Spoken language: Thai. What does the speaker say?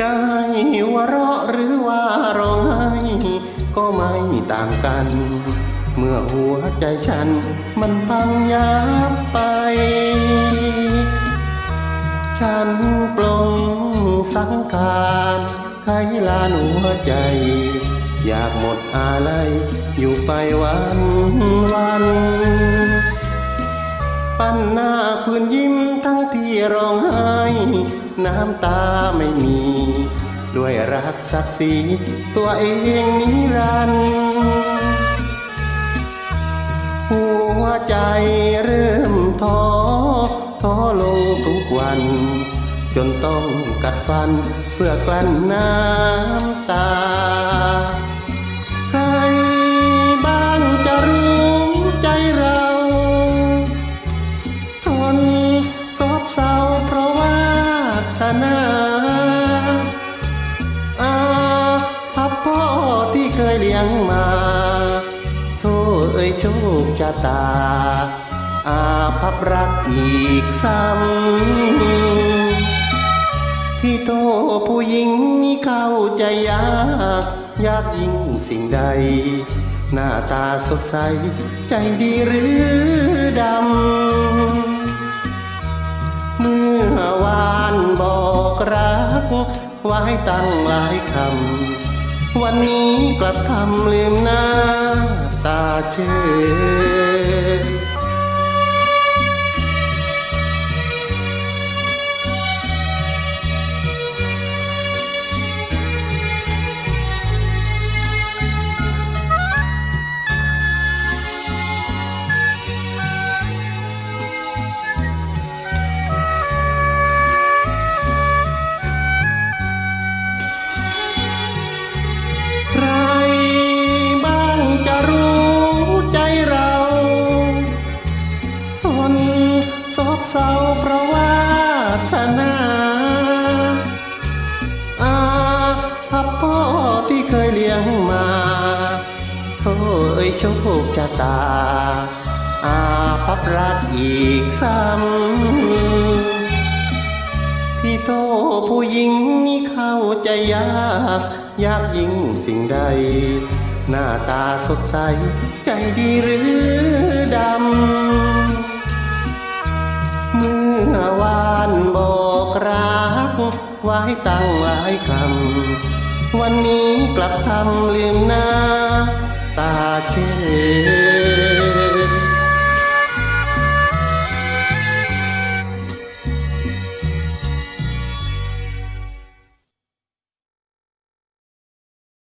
จวเราะหรือว่าร้องไห้ก็ไม่ต่างกัน เมื่อหัวใจฉันมันพังยับไป ฉันปลงสังขารไขลานหัวใจ อยากหมดอะไรอยู่ไปวันวันปั้นหน้าพื้นยิ้มทั้งที่ร้องไห้ น้ำตาไม่มี ด้วยรักศักดิ์ศรีตัวเองนิรันดร์หัวใจเริ่มท้อท้อลงทุกวัน จนต้องกัดฟันเพื่อกลั้นน้ำตา อาพับพ่อที่เคยเลี้ยงมาโทษเอ่ยโชคชะตา อาพับรักอีกซ้ำพี่โตผู้หญิงนี่เข้าใจยาก ยากยิ่งสิ่งใด หน้าตาสดใส ใจดีหรือดำ ไว้ตั้งหลายคำ วันนี้กลับทำลืมหน้าตาเชย เพราะว่าสนาอาพับพ่อที่เคยเลี้ยงมาโอ่ยโชคชะตา อาพับรักอีกซ้ำพี่โตผู้หญิงนี่เข้าใจยาก ยากยิ่งสิ่งใด หน้าตาสดใสใจดีหรือ ไว้ตั้งหลายคำ วันนี้กลับทำลืมหน้า ตาเช่